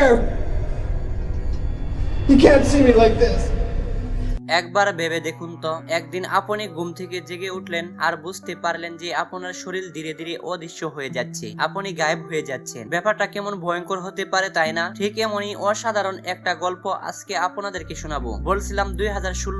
there! You can't see me like this. একবার ভেবে দেখুন তো, একদিন আপনি ঘুম থেকে জেগে উঠলেন আর বুঝতে পারলেন যে আপনার শরীর ধীরে ধীরে অদৃশ্য হয়ে যাচ্ছে। আপনি গায়েব হয়ে যাচ্ছেন। ব্যাপারটা কেমন ভয়ঙ্কর হতে পারে তাই না? ঠিক এমনই অসাধারণ একটা গল্প আজকে আপনাদেরকে শোনাবো। বলছিলাম দুই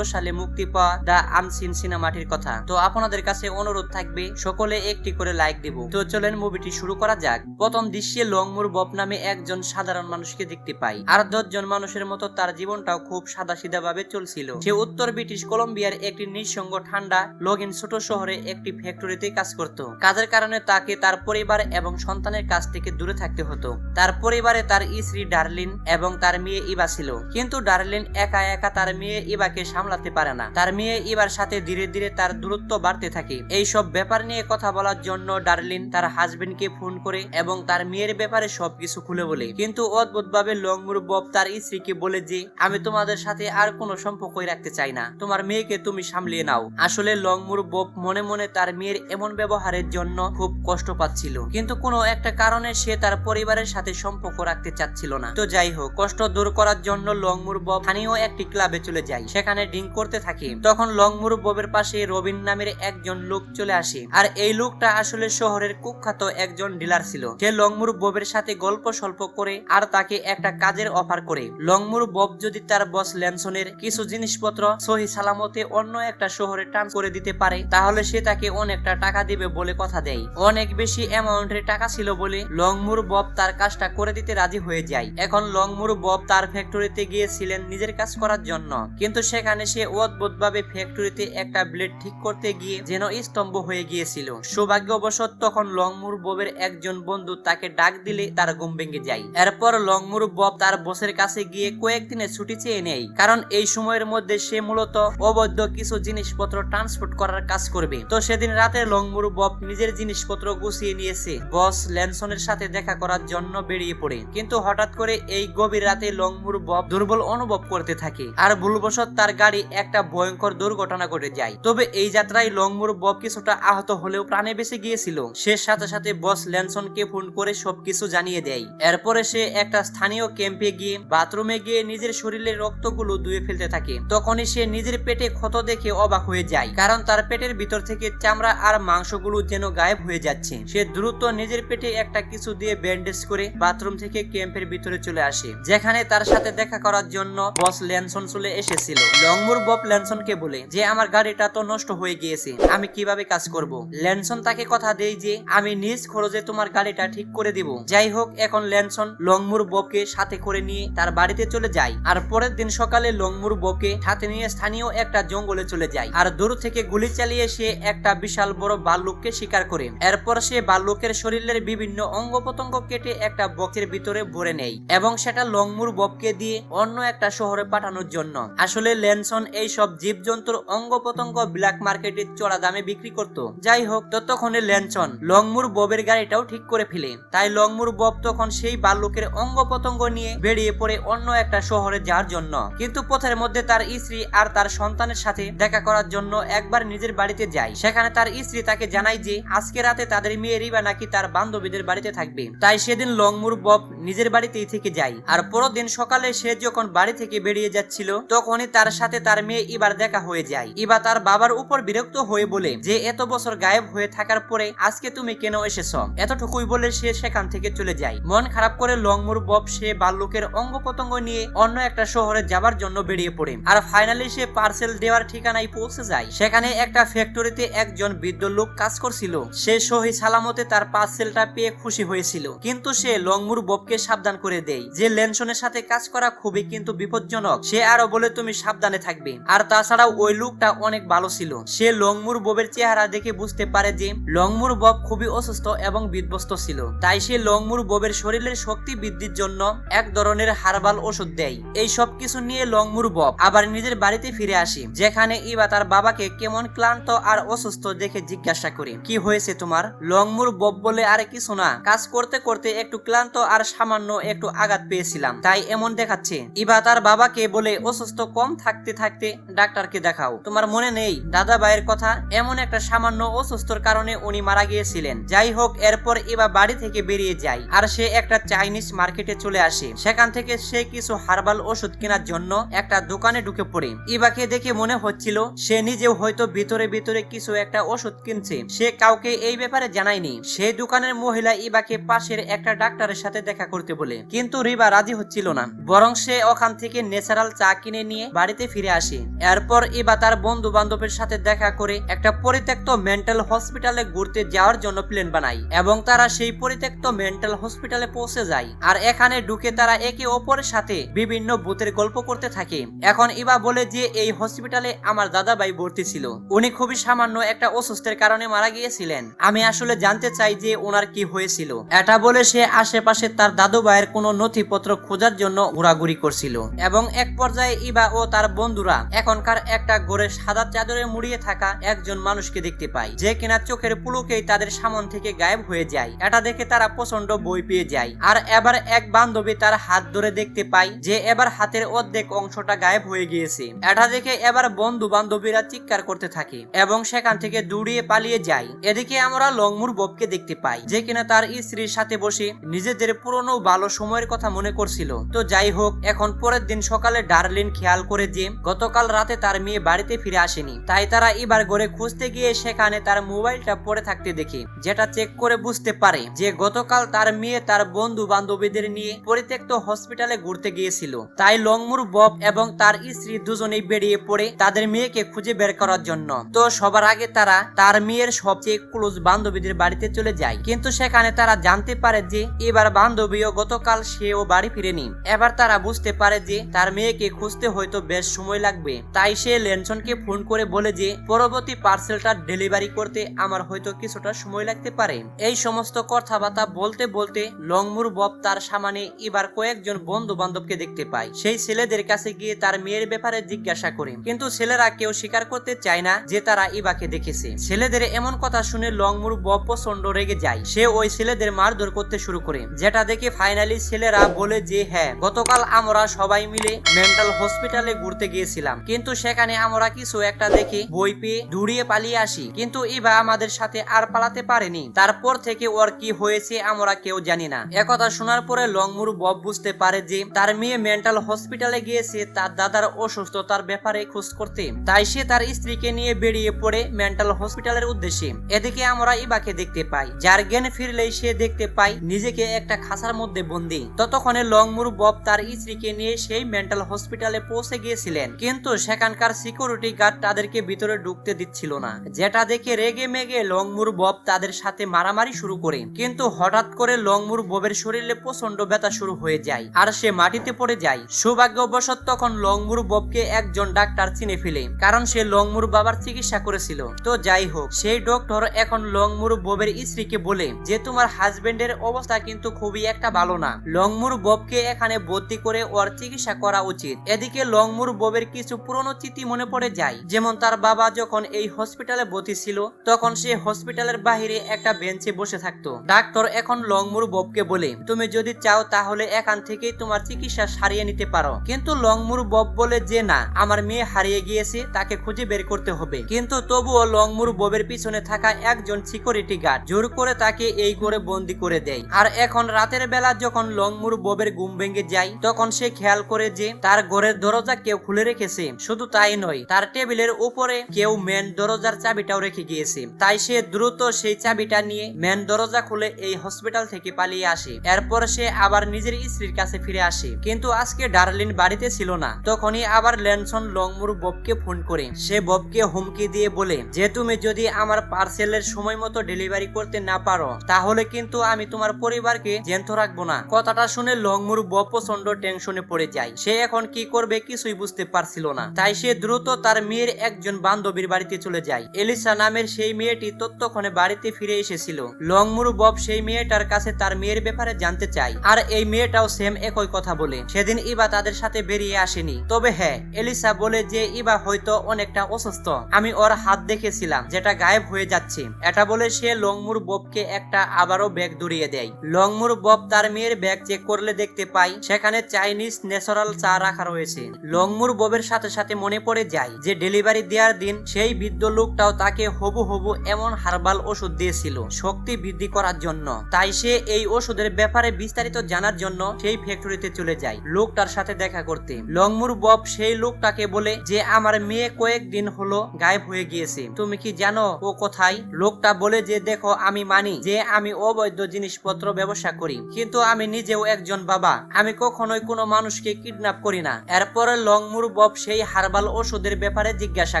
সালে মুক্তি পাওয়া দ্য আনসিন সিনেমাটির কথা। তো আপনাদের কাছে অনুরোধ থাকবে, সকলে একটি করে লাইক দিব। তো চলেন মুভিটি শুরু করা যাক। প্রথম দৃশ্যে লংমুর বব নামে একজন সাধারণ মানুষকে দেখতে পাই। আর দশজন মানুষের মতো তার জীবনটাও খুব সাদা ভাবে চলছিল। সে উত্তর ব্রিটিশ কলম্বিয়ার একটি নিঃসঙ্গ ঠান্ডা লগিন ছোট শহরে একটি ফ্যাক্টরিতে কাজ করত। কাজের কারণে তাকে তার পরিবার এবং সন্তানের কাছ থেকে দূরে থাকতে হতো। তার পরিবারে তার স্ত্রী ডার্লিন এবং তার মেয়ে ইবা ছিল। কিন্তু ডার্লিন একা একা তার মেয়ে ইবাকে সামলাতে পারে না। তার মেয়ে ইবার সাথে ধীরে ধীরে তার দূরত্ব বাড়তে থাকে। এই সব ব্যাপার নিয়ে কথা বলার জন্য ডার্লিন তার হাজবেন্ডকে ফোন করে এবং তার মেয়ের ব্যাপারে সবকিছু খুলে বলে। কিন্তু অদ্ভুত ভাবে লংমুর বব তার স্ত্রীকে বলে যে, আমি তোমাদের সাথে আর কোনো সম্পর্কই রাখতে চাই না। তোমার মেয়েকে তুমি সামলিয়ে নাও। আসলে লংমুর বব মনে মনে তার মেয়ের এমন ব্যবহারের জন্য খুব কষ্ট পাচ্ছিল। কিন্তু কোনো একটা কারণে সে তার পরিবারের সাথে সম্পর্ক রাখতে চাচ্ছিল না। তো যাই হোক, কষ্ট দূর করার জন্য লংমুর বব স্থানীয় একটি ক্লাবে চলে যায়। সেখানে ড্রিঙ্ক করতে থাকে। তখন লংমুর ববের পাশে রবিন নামের একজন লোক চলে আসে। আর এই লোকটা আসলে শহরের কুখ্যাত একজন ডিলার ছিল। সে লংমুর ববের সাথে গল্প স্বল্প করে আর তাকে একটা কাজের অফার করে। লংমুর বব যদি তার বস ল্যানসনের কিছু জিনিসপত্র সহি সালামতে অন্য একটা শহরে ট্রান্স করে দিতে পারে, তাহলে সে তাকে অনেকটা টাকা দিবে বলে কথা দেয়। অনেক বেশি অ্যামাউন্টের টাকা ছিল বলে লংমুর বব তার কাজটা করে দিতে রাজি হয়ে যায়। এখন লংমুর বব তার ফ্যাক্টরিতে গিয়েছিলেন নিজের কাজ করার জন্য। কিন্তু সেখানে সে অদ্ভুত ভাবে ফ্যাক্টরিতে একটা ব্লেড ঠিক করতে গিয়ে যেন স্তম্ভ হয়ে গিয়েছিল। সৌভাগ্যবশত তখন লংমুর ববের একজন বন্ধু তাকে ডাক দিলে তার ঘুম ভেঙে যায়। এরপর লংমুর বব তার বসের কাছে গিয়ে কয়েকদিনের ছুটি চেয়ে নেয়। কারণ এই সময়ের মধ্যে সে মূলত অবৈধ কিছু জিনিসপত্র ট্রান্সপোর্ট করার কাজ করবে। তো সেদিন রাতে লংমুর বব নিজের জিনিসপত্র গুছিয়ে নিয়েছে। বস ল্যানসনের সাথে দেখা করার জন্য বেরিয়ে পড়ে। কিন্তু হঠাৎ করে এই গভীর রাতে লংমুর বব দুর্বল অনুভব করতে থাকে। আর ভুলবশত তার গাড়ি একটা ভয়ঙ্কর দুর্ঘটনা ঘটে যায়। তবে এই যাত্রায় লংমুর বব কিছুটা আহত হলেও প্রাণে বেঁচে গিয়েছিল। সে সাথে সাথে বস ল্যানসনকে ফোন করে সবকিছু জানিয়ে দেয়। এরপরে সে একটা স্থানীয় ক্যাম্পে গিয়ে বাথরুমে গিয়ে নিজের শরীরের রক্তগুলো ধুয়ে ফেলতে থাকে। তখনই সে নিজের পেটে ক্ষত দেখে অবাক হয়ে যায়, কারণ তার পেটের ভিতর থেকে চামড়া আর মাংসগুলো যেন গায়েব হয়ে যাচ্ছে। সে দ্রুত নিজের পেটে একটা কিছু দিয়ে ব্যান্ডেজ করে বাথরুম থেকে ক্যাম্পের ভিতরে চলে আসে, যেখানে তার সাথে দেখা করার জন্য বস ল্যানসন চলে এসেছিল। লংমুর বব ল্যানসনকে বলে, যে আমার গাড়িটা তো নষ্ট হয়ে গিয়েছে, আমি কীভাবে কাজ করব? ল্যানসন তাকে কথা দেয় যে, আমি নিজ খরচে তোমার গাড়িটা ঠিক করে দিব। যাই হোক, এখন ল্যানসন লংমুর ববকে সাথে করে নিয়ে তার বাড়িতে চলে যায়, আর পরের দিন সকালে লংমুর ববকে সাথে নিয়ে স্থানীয় একটা জঙ্গলে চলে যায়। আর দূর থেকে গুলি চালিয়ে সে একটা বিশাল বড় বাল্লুককে শিকার করে। এরপর সে বাল্লুকের শরীরের বিভিন্ন অঙ্গ প্রত্যঙ্গ কেটে একটা বক্সের ভিতরে ভরে নেয় এবং সেটা লংমুর ববকে দিয়ে অন্য একটা শহরে পাঠানোর জন্য। আসলে ল্যানসন এই সব জীবজন্তুর অঙ্গ প্রত্যঙ্গ ব্ল্যাক মার্কেটে চড়া দামে বিক্রি করত। যাই হোক, ততক্ষণে ল্যানসন লংমুর ববের গাড়িটাও ঠিক করে ফেলে। তাই লংমুর বব তখন সেই বাল্লুকের অঙ্গ প্রত্যঙ্গ নিয়ে বেরিয়ে পড়ে অন্য একটা শহরে যাওয়ার জন্য। কিন্তু পথের মধ্যে তার স্ত্রী আর তার সন্তানের সাথে দেখা করার জন্য একবার নিজের বাড়িতে যায়। সেখানে তার স্ত্রী তাকে জানায় যে, আজকে রাতে তাদের মেয়ে রিবা নাকি তার বান্ধবীদের বাড়িতে থাকবে। তাই সেদিন লংমুর বব নিজের বাড়িতেই থেকে যায়। আর পরের দিন সকালে সে যখন বাড়ি থেকে বেরিয়ে যাচ্ছিল, তখনই তার সাথে তার মেয়ে ইবার দেখা হয়ে যায়। ইবা তার বাবার উপর বিরক্ত হয়ে বলে যে, এত বছর গায়েব হয়ে থাকার পরে আজকে তুমি কেন এসেছ? এতটুকুই বলে সে সেখান থেকে চলে যায়। মন খারাপ করে লংমুর বব সে বাল্যকের অঙ্গ প্রত্যঙ্গ নিয়ে অন্য একটা শহরে যাবার জন্য বেরিয়ে পড়ে। আর ফাইনালি সে পার্সেল দেওয়ার ঠিকানায় পৌঁছে যায়। সেখানে একটা ফ্যাক্টরিতে একজন বৃদ্ধ লোক কাজ করছিল। সে সহি সালামতে তার পার্সেলটা পেয়ে খুশি হয়েছিল। কিন্তু সে লংমুর ববকে সাবধান করে দেয়। যে লেনসনের সাথে কাজ করা খুবই কিন্তু বিপজ্জনক। সে আরও বলে, তুমি সাবধানে থাকবে। আর তাছাড়াও ওই লোকটা অনেক ভালো ছিল। সে লংমুর ববের চেহারা দেখে বুঝতে পারে যে, লংমুর বব খুবই অসুস্থ এবং বিধ্বস্ত ছিল। তাই সে লংমুর ববের শরীরের শক্তি বৃদ্ধির জন্য এক ধরনের হার্বাল ওষুধ দেয়। এই সব কিছু নিয়ে লংমুর বব আবার নিজের নিজেদের বাড়িতে ফিরে আসি, যেখানে ইবা তার বাবাকে কেমন ক্লান্ত আর অসুস্থ দেখে জিজ্ঞাসা করি, কি হয়েছে তোমার? লংমুর বব বলে আর কিছু না? কাজ করতে করতে একটু ক্লান্ত আর সামান্য একটু আঘাত পেয়েছিলাম, তাই এমন দেখাচ্ছে ইবা তার বাবাকে বলে অসুস্থ কম থাকতে থাকতে ডাক্তারকে দেখাও। তোমার মনে নেই? দাদা ভাইয়ের কথা? এমন একটা সামান্য অসুস্থর কারণে উনি মারা গিয়েছিলেন। যাই হোক, এরপর ইবা বাড়ি থেকে বেরিয়ে যায় আর সে একটা চাইনিজ মার্কেটে চলে আসে, সেখান থেকে সে কিছু হার্বাল ওষুধ কেনার জন্য একটা দোকানে ঢুকে পড়ে ইবাকে দেখে মনে হচ্ছিল, সে নিজেও হয়তো ভিতরে ভিতরে কিছু একটা ওষুধ কিনছে। সে কাউকে এই ব্যাপারে জানায়নি। সেই দোকানের মহিলা ইবাকে পাশের একটা ডাক্তারের সাথে দেখা করতে বলে। কিন্তু রিবা রাজি হচ্ছিল না। বরং সে ওখান থেকে ন্যাচারাল চা কিনে নিয়ে বাড়িতে ফিরে আসে। এরপর ইবা তার বন্ধু বান্ধবের সাথে দেখা করে একটা পরিত্যক্ত মেন্টাল হসপিটালে ঘুরতে যাওয়ার জন্য প্ল্যান বানায় এবং তারা সেই পরিত্যক্ত মেন্টাল হসপিটালে পৌঁছে যায়। আর এখানে ঢুকে তারা একে অপরের সাথে বিভিন্ন ভূতের গল্প করতে থাকে। এখন ইবা বলে যে এই হসপিটালে আমার দাদা ভাই ভর্তি ছিল। উনি খুবই সামান্য একটা অসুস্থের কারণে মারা গিয়েছিলেন। আমি আসলে জানতে চাই যে ওনার কি হয়েছিল। এটা বলে সে আশেপাশে তার দাদু ভাইয়ের কোনো নথিপত্র খোঁজার জন্য ঘোরাঘুরি করছিল। এবং এক পর্যায়ে ইবা ও তার বন্ধুরা এখনকার একটা গোরে সাদা চাদরে মুড়িয়ে থাকা একজন মানুষকে দেখতে পায়, যে কিনা চোখের পুলুকেই তাদের সামন থেকে গায়েব হয়ে যায়। এটা দেখে তারা প্রচণ্ড বই পেয়ে যায়। আর এবার এক বান্ধবী তার হাত ধরে দেখতে পায় যে এবার হাতের অর্ধেক অংশটা গায়েব হয়ে গিয়েছে। এটা দেখে এবার বন্ধু বান্ধবীরা চিৎকার করতে থাকে এবং সেখান থেকে দৌড়িয়ে পালিয়ে যায়। এদিকে আমরা লংমুর ববকে দেখতে পাই, যে কিনা তার স্ত্রীর সাথে বসে নিজেদের পুরনো ভালো সময়ের কথা মনে করছিল। তো যাই হোক, এখন পরের দিন সকালে ডার্লিন খেয়াল করে যে গতকাল রাতে তার মেয়ে বাড়িতে ফিরে আসেনি। তাই তারা এবার ঘরে খুঁজতে গিয়ে সেখানে তার মোবাইলটা পড়ে থাকতে দেখে, যেটা চেক করে বুঝতে পারে যে গতকাল তার মেয়ে তার বন্ধু বান্ধবীদের নিয়ে পরিত্যক্ত হসপিটালে ঘুরতে গিয়েছিল। তাই লংমুর বব এবং তার স্ত্রী দুজনেই বেরিয়ে পড়ে তাদের মেয়েকে খুঁজে বের করার জন্য। তো সবার আগে তারা তার মেয়ের সবচেয়ে ক্লোজ বান্ধবীদের বাড়িতে চলে যায়। কিন্তু সেখানে তারা জানতে পারে যে এবার বান্ধবীও গতকাল সেও বাড়ি ফিরেনি। এবার তারা বুঝতে পারে যে তার মেয়েকে খুঁজতে হয়তো বেশ সময় লাগবে। তাই সে লেনসনকে ফোন করে বলে যে, পরবর্তী পার্সেলটা ডেলিভারি করতে আমার হয়তো কিছুটা সময় লাগতে পারে। এই সমস্ত কথাবার্তা বলতে বলতে লংমুর বব তার সামনে এবার কয়েকজন বন্ধু বান্ধবকে দেখতে পায়। সেই ছেলেদের কাছে গিয়ে তার মেয়ের ব্যাপারে জিজ্ঞাসা করে। কিন্তু ছেলেরা কেউ স্বীকার করতে চায় না যে তারা ইবাকে দেখেছে। ছেলেদের এমন কথা শুনে লংমুর বব প্রচণ্ড রেগে যায়। সে ওই ছেলেদের মারধর করতে শুরু করে। যেটা দেখে ফাইনালি ছেলেরা বলে যে হ্যাঁ গতকাল আমরা সবাই মিলে মেন্টাল হসপিটালে ঘুরতে গিয়েছিলাম। কিন্তু সেখানে আমরা কিছু একটা দেখে বই পেয়ে দৌড়িয়ে পালিয়ে আসি। কিন্তু ইবা আমাদের সাথে আর পালাতে পারেনি। তারপর থেকে ওর কি হয়েছে আমরা কেউ জানি না। একথা শোনার পরে লংমুর বব বুঝতে পারে যে, তার মেয়ে মেন্টাল হসপিটালে গিয়েছে, তার দাদার অসুস্থতার ব্যাপারে খোঁজ করতে। তাই সে তার স্ত্রীকে নিয়ে বেরিয়ে পড়ে মেন্টাল হসপিটালের উদ্দেশ্যে। এদিকে আমরা ইবাকে দেখতে পাই, যার জ্ঞান ফিরলেই সে দেখতে পাই নিজেকে একটা খাঁচার মধ্যে বন্দি। ততক্ষণে লংমুর বব তার স্ত্রীকে নিয়ে সেই মেন্টাল হসপিটালে পৌঁছে গিয়েছিলেন। কিন্তু সেখানকার সিকিউরিটি গার্ড তাদেরকে ভিতরে ঢুকতে দিচ্ছিল না। যেটা দেখে রেগে মেগে লংমুর বব তাদের সাথে মারামারি শুরু করে। কিন্তু হঠাৎ করে লংমুর ববের শরীরে প্রচণ্ড ব্যথা শুরু হয়ে যায়, আর সে মাটিতে পড়ে যায়। সৌভাগ্যবশত তখন লংমুর ববকে একজন ডাক্তার চিনে ফেলে, কারণ সে লংমুর বাবার চিকিৎসা করেছিল। তো যাই হোক, সেই ডক্টর এখন লংমুর ববের স্ত্রীকে বলে যে তোমার হাজবেন্ডের অবস্থা কিন্তু খুবই একটা ভালো না। লংমুর ববকে এখানে ভর্তি করে ওর চিকিৎসা করা উচিত। এদিকে লংমুর ববের কিছু পুরনো স্মৃতি মনে পড়ে যায়, যেমন তার বাবা যখন এই হসপিটালে ভর্তি ছিল, তখন সে হসপিটালের বাহিরে একটা বেঞ্চে বসে থাকতো। ডাক্তার এখন লংমুর ববকে বলে, তুমি যদি চাও তাহলে এখান থেকেই তোমার চিকিৎসা সারিয়ে নিতে পারো। কিন্তু লংমুর বব বলে যে না, আমার মেয়ে হারিয়ে গিয়েছে, তাকে খুঁজে বের করতে হবে। কিন্তু তবুও লংমুর ববের পিছনে থাকা একজন সিকিউরিটি গার্ড জোর করে তাকে এই করে বন্দি করে দেয়। আর এখন রাতের বেলা যখন লংমুর ববের ঘুম ভেঙে যায়, তখন সে খেয়াল করে যে তার ঘরের দরজা কেউ খুলে রেখেছে। শুধু তাই নয়, তার টেবিলের উপরে কেউ মেন দরজার চাবিটাও রেখে গিয়েছে। তাই সে দ্রুত সেই চাবিটা নিয়ে মেন দরজা খুলে এই হসপিটাল থেকে পালিয়ে আসে। এরপর সে আবার নিজের স্ত্রীর কাছে ফিরে আসে। কিন্তু আজকে ডার্লিন বাড়িতে ছিল না। তখনই আবার ল্যানসন লংমুর ববকে ফোন করে। সে ববকে হুমকি দিয়ে বলে, যে তুমি যদি আমার পার্সেলের সময় মতো ডেলিভারি করতে না পারো, তাহলে কিন্তু আমি তোমার পরিবারকে জ্যান্ত রাখব না। কথাটা শুনে লংমুর বব প্রচণ্ড টেনশনে পড়ে যায়। সে এখন কি করবে কিছুই বুঝতে পারছিল না। তাই সে দ্রুত তার মেয়ের একজন বান্ধবীর বাড়িতে চলে যায়। এলিসা নামের সেই মেয়েটি ততক্ষণে বাড়িতে ফিরে এসেছিল। লংমুর বব সেই মেয়েটার কাছে তার মেয়ের ব্যাপারে জানতে চায়। আর এই মেয়েটাও সেম একই কথা বলে। সেদিন ইবা তাদের সাথে বেরিয়ে আসেনি। তবে হ্যাঁ এলিসা বলে যে, ইবা হয়তো অনেকটা অসুস্থ। আমি ওর হাত দেখেছিলাম, যেটা গায়েব হয়ে যাচ্ছে। এটা বলে সে লংমুর ববকে একটা আবারও ব্যাগ ধরিয়ে দেয়। লংমুর বব তার মেয়ের ব্যাগ চেক করলে দেখতে পাই সেখানে চাইনিজ ন্যাচারাল চা রাখা রয়েছে। লংমুর ববের সাথে সাথে মনে পড়ে যায় যে, ডেলিভারি দেওয়ার দিন সেই বৃদ্ধ লোকটাও তাকে হবু হবু এমন হার্বাল ওষুধ দিয়েছিল, শক্তি বৃদ্ধি করার জন্য। তাই সে এই ওষুধের ব্যাপারে বিস্তারিত জানার জন্য সেই ফ্যাক্টরিতে চলে যায়, লোকটার সাথে দেখা করতে। লংমুর বব সেই লোকটাকে বলে যে, আমার মেয়ে কয়েকদিন হলো গায়েব হয়ে গিয়েছে। তুমি কি জানো ও কোথায়? লোকটা বলে যে, দেখো, আমি মানি যে, আমি অবৈধ জিনিসপত্র ব্যবসা করি, কিন্তু আমি নিজেও একজন বাবা। আমি কখনোই কোনো মানুষকে কিডন্যাপ করি না। এরপরে লংমুর বব সেই হার্বাল ওষুধের ব্যাপারে জিজ্ঞাসা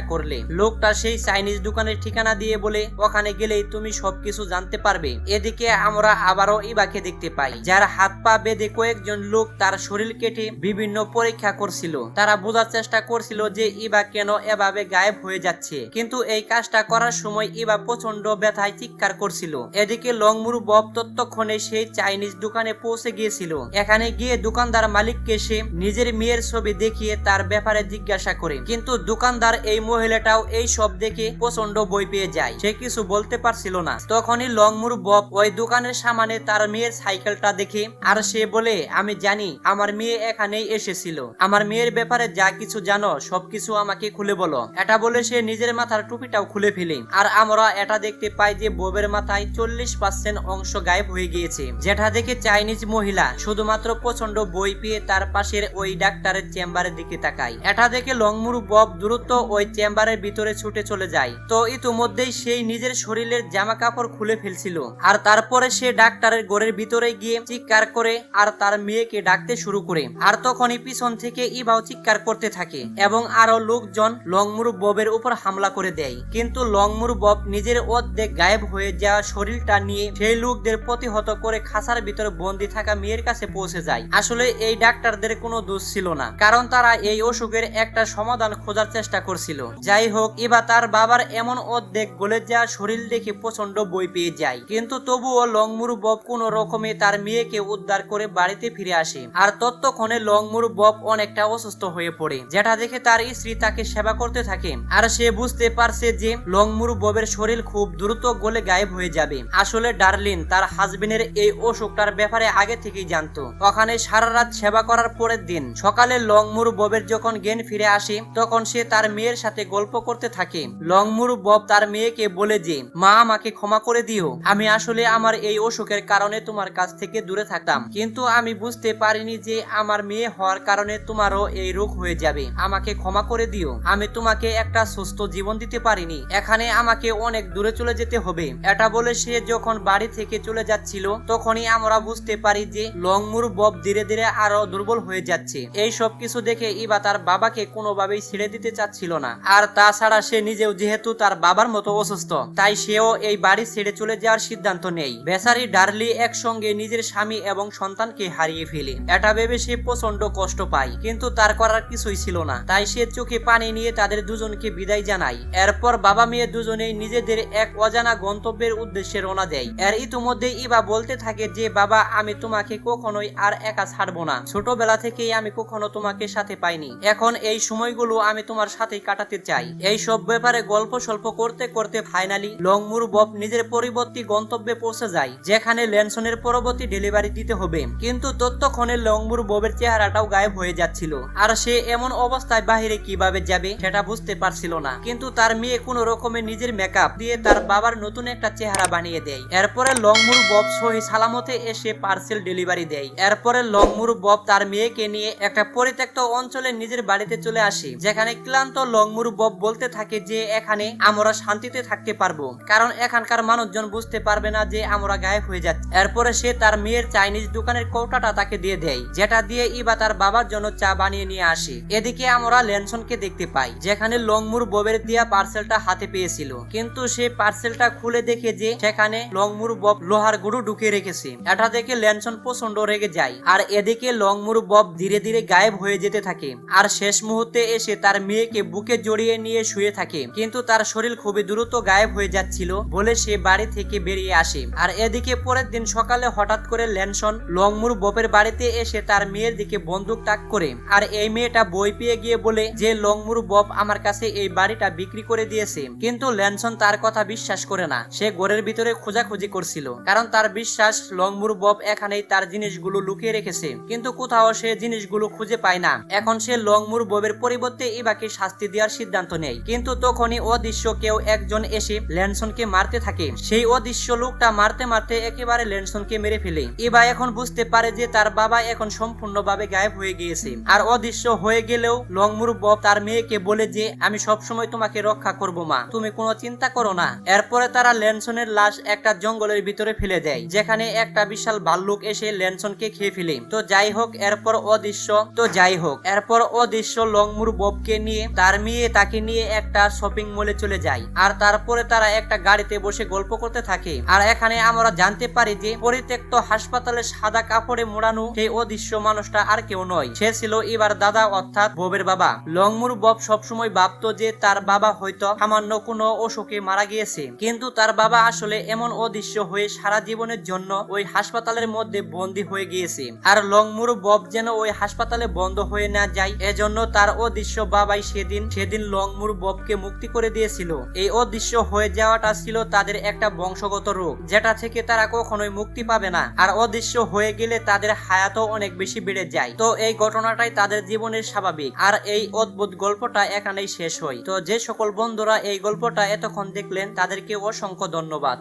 করলে। লোকটা সেই চাইনিজ দোকানের ঠিকানা দিয়ে বলে, ওখানে গেলেই তুমি সবকিছু জানতে পারবে। এদিকে আমরা আবারও ইবাকে দেখতে পাই, যার হাত পা বেঁধে কয়েকজন লোক তার শরীর কেটে বিভিন্ন পরীক্ষা করছিল। তারা বোঝার চেষ্টা করছিল যে ইবা কেন এভাবে গায়েব হয়ে যাচ্ছে। কিন্তু এই কাজটা করার সময় ইবা প্রচণ্ড ব্যথায় চিৎকার করছিল। এদিকে লংমুর বব ততক্ষণে সেই চাইনিজ দোকানে পৌঁছে গিয়েছিল। এখানে গিয়ে দোকানদার মালিককে সে নিজের মেয়ের ছবি দেখিয়ে তার ব্যাপারে জিজ্ঞাসা করে। কিন্তু দোকানদার এই মহিলাটাও এই সব দেখে প্রচণ্ড বই পেয়ে যায়। সে কিছু বলতে পারছিল না। তখনই লংমুর বব ওই দোকানের সামনে তার মেয়ের সাইকেলটা দেখে আর সে বলে, আমি জানি, আমার মেয়ে এখানেই এসেছিল। আমার মেয়ের ব্যাপারে যা কিছু জানো, সবকিছু আমাকে খুলে বলো। এটা বলে সে নিজের মাথার টুপিটাও খুলে ফেলে। আর আমরা এটা দেখতে পাই যে ববের মাথায় চল্লিশ পার্সেন্ট অংশ গায়েব হয়ে গিয়েছে। যেটা দেখে চাইনিজ মহিলা শুধুমাত্র প্রচণ্ড বই পেয়ে তার পাশের ওই ডাক্তারের চেম্বারের দিকে তাকায়। এটা দেখে লংমুর বব দ্রুত ওই চেম্বারের ভিতরে ছুটে চলে যায়। তো ইতিমধ্যেই সেই নিজের শরীরের জামা কাপড় খুলে ফেলছিল। আর তারপরে সে ডাক্তারের ঘরের ভিতরে গিয়ে চিৎকার করে আর তার মেয়েকে ডাকতে শুরু করে। আর তখনই পিছন থেকে ইবাও চিৎকার করতে থাকে এবং আরও লোকজন লংমুর ববের উপর হামলা করে দেয়। কিন্তু লংমুর বব নিজের অর্ধেক গায়েব হয়ে যাওয়া শরীরটা নিয়ে সেই লোকদের প্রতিহত করে খাসার ভিতরে বন্দি থাকা মেয়ের কাছে পৌঁছে যায়। আসলে এই ডাক্তারদের কোনো দোষ ছিল না, কারণ তারা এই অসুখের একটা সমাধান খোঁজার চেষ্টা করছিল। যাই হোক, এবার তার বাবার এমন অর্ধেক গলে যাওয়া শরীর দেখে প্রচণ্ড বই পেয়ে যায়। কিন্তু তবুও লংমুর বব কোন রকমে তার মেয়েকে উদ্ধার করে বাড়িতে ফিরে আসে। আর ততক্ষণে লংমুর বব অনেকটা অসুস্থ হয়ে পড়ে, যেটা দেখে তার স্ত্রী তাকে সেবা করতে থাকে। আর সে বুঝতে পারছে যে লংমুর ববের শরীর খুব দ্রুত গলে গায়েব হয়ে যাবে। আসলে ডার্লিন তার হাজবেন্ডের এই অসুখটার ব্যাপারে আগে থেকেই জানতো। ওখানে সারা রাত সেবা করার পরের দিন সকালে লংমুর ববের যখন জ্ঞান ফিরে আসে, তখন সে তার মেয়ের সাথে গল্প করতে থাকে। লংমুর বব তার মেয়েকে বলে যে, মা, আমাকে ক্ষমা করে দিও। আমি আসলে আমার এই অসুখের কারণে তোমার কাছ থেকে দূরে থাকতাম। কিন্তু আমি বুঝতে পারিনি যে আমার মেয়ে হওয়ার কারণে তোমারও এই রোগ হয়ে যাবে। আমাকে ক্ষমা করে দিও। আমি তোমাকে একটা সুস্থ জীবন দিতে পারিনি। এখানে আমাকে অনেক দূরে চলে যেতে হবে। এটা বলে সে যখন বাড়ি থেকে চলে যাচ্ছিল, তখনই আমরা বুঝতে পারি যে লংমুর বব ধীরে ধীরে আরও দুর্বল হয়ে যাচ্ছে। এই সব কিছু দেখে ইবা তার বাবাকে কোনোভাবেই ছেড়ে দিতে চাচ্ছিল না। আর তাছাড়া সে নিজেও যেহেতু তার বাবার মতো অসুস্থ, তাই সেও এই বাড়ি ছেড়ে চলে যাওয়ার সিদ্ধান্ত নেই। বেচারি ডার্লি একসঙ্গে নিজের স্বামী এবং সন্তানকে হারিয়ে ফেলে। এটা ভেবে সে প্রচণ্ড কষ্ট পায়। কিন্তু তার করার কিছুই ছিল না। তাই সে চোখে পানি নিয়ে তাদের দুজনকে বিদায় জানায়। এরপর বাবা মেয়ে দুজনেই নিজেদের এক অজানা গন্তব্যের উদ্দেশ্যে রওনা দেয়। এর ইতিমধ্যে ইবা বলতে থাকে যে, বাবা, আমি তোমাকে কখনোই আর একা ছাড়বো না। ছোটবেলা থেকেই আমি কখনো তোমাকে সাথে পাইনি। এখন এই সময়গুলো আমি তোমার সাথেই কাটাতে চাই। এই সব ব্যাপারে গল্প স্বল্প করতে করতে ফাইনালি লংমুর বব নিজের পরবর্তী গন্তব্যে পৌঁছে যায়, যেখানে ল্যানসনের পরবর্তী ডেলিভারি দিতে হবে। কিন্তু ততক্ষণে লংমুর ববের চেহারাটাও গায়েব হয়ে যাচ্ছিল। আর সে এমন অবস্থায় বাহিরে কীভাবে যাবে সেটা বুঝতে পারছিল না। কিন্তু তার মেয়ে কোনো রকমের নিজের মেকআপ দিয়ে তার বাবার নতুন একটা চেহারা বানিয়ে দেয়। এরপরে লংমুর বব সহি সালামতে এসে পার্সেল ডেলিভারি দেয়। এরপরে লংমুর বব তার মেয়েকে নিয়ে একটা পরিত্যক্ত অঞ্চলে নিজের বাড়িতে চলে আসে। যেখানে ক্লান্ত লংমুর বব বলতে থাকে যে, এখানে আমরা শান্তিতে থাকতে পারব। কারণ এখানকার মানুষজন বুঝতে পারবে না যে, আমরা গায়েব হয়ে যাচ্ছে। এরপরে সে তার মেয়ের চাইনিজ দোকানের কৌটাটা তাকে দিয়ে দেয়। যেটা দিয়ে ইবা তার বাবার জন্য চা বানিয়ে নিয়ে আসে। এদিকে আমরা ল্যানসনকে দেখতে পাই, যেখানে লংমুর ববের দিয়া পার্সেলটা হাতে পেয়েছিল। কিন্তু সে পার্সেলটা খুলে দেখে যে সেখানে লংমুর বব লোহার গুরু ঢুকিয়ে রেখেছে। এটা দেখে ল্যানসন প্রচণ্ড রেগে যায়। আর এদিকে লংমুর বব ধীরে ধীরে গায়েব হয়ে যেতে থাকে। আর শেষ মুহূর্তে এসে তার মেয়েকে বুকে জড়িয়ে নিয়ে শুয়ে থাকে। কিন্তু তার শরীর খুবই দ্রুত গায়েব হয়ে যাচ্ছিল বলে সে বাড়ি থেকে বেরিয়ে আসে। আর এদিকে পরের দিন সকালে হঠাৎ করে ল্যানসন লংমুর ববের বাড়িতে এসে তার মেয়ের দিকে বন্দুক তাক করে। আর এই মেয়েটা একটা বই পেয়ে গিয়ে বলে যে, লংমুর বব আমার কাছে এই বাড়িটা বিক্রি করে দিয়েছে। কিন্তু ল্যানসন তার কথা বিশ্বাস করে না। সে ঘরের ভিতরে খোঁজাখুঁজি করছিল, কারণ তার বিশ্বাস লংমুর বব এখানেই তার জিনিসগুলো লুকিয়ে রেখেছে। কিন্তু কোথাও সে জিনিসগুলো খুঁজে পায় না। এখন সে লংমুর ববের পরিবর্তে ইবাকে শাস্তি দেওয়ার সিদ্ধান্ত নেয়। কিন্তু তখনই অদৃশ্য কেউ একজন এসে ল্যানসনকে মারতে থাকে। সেই অদৃশ্য লোকটা মারতে মারতে একেবারে ল্যানসনকে মেরে ফেলে। ইবা এখন বুঝতে পারে যে, তার বাবা এখন সম্পূর্ণভাবে গায়েব হয়ে গিয়েছে। আর অদৃশ্য হয়ে গেলেও লংমুর বব তার মেয়েকে বলে যে, আমি সবসময় তোমাকে রক্ষা করব মা। তুমি কোনো চিন্তা করো না। এরপরে তারা ল্যানসনের লাশ একটা জঙ্গলের ভিতরে ফেলে দেয়, যেখানে একটা বিশাল ভাল্লুক এসে ল্যানসনকে খেয়ে ফেলে। তো যাই হোক, এরপর অদৃশ্য, তো যাই হোক। এরপর অদৃশ্য লংমুর ববকে নিয়ে, তার মেয়ে তাকে নিয়ে একটা শপিং মলে চলে যায়। আর তারপরে তারা একটা গাড়িতে বসে গল্প করতে থাকে। আর এখানে আমরা জানতে পারি যে, পরিত্যক্ত হাসপাতালে সাদা কাপড়ে মোড়ানো সেই অদৃশ্য মানুষটা আর কেউ নয়। সে ছিল এবার দাদা অর্থাৎ ববের বাবা। লংমুর বব সবসময় ভাবতো যে তার বাবা হয়তো সামান্য কোনো অসুখে মারা গিয়েছে। কিন্তু তার বাবা আসলে এমন অদৃশ্য হয়ে সারা জীবনের জন্য ওই হাসপাতালের মধ্যে বন্দী হয়ে গিয়েছে। আর লংমুর বব যেন ওই হাসপাতালে বন্ধ হয়ে না যায়, এজন্য তার অদৃশ্য বাবাই সেদিন সেদিন লংমুর ববকে মুক্তি করে দিয়েছিল। এই অদৃশ্য হয়ে যাওয়াটা ছিল তাদের একটা বংশগত রোগ, যেটা থেকে তারা কখনোই মুক্তি পাবে না। আর অদৃশ্য হয়ে গেলে তাদের হায়াতও অনেক বেশি বেড়ে যায়। তো এই ঘটনাটাই তাদের জীবনের স্বাভাবিক। আর এই অদ্ভুত গল্পটা এখানেই শেষ হয়। তো যে সকল বন্ধুরা এই গল্পটা এতক্ষণ দেখলেন তাদেরকে অসংখ্য ধন্যবাদ।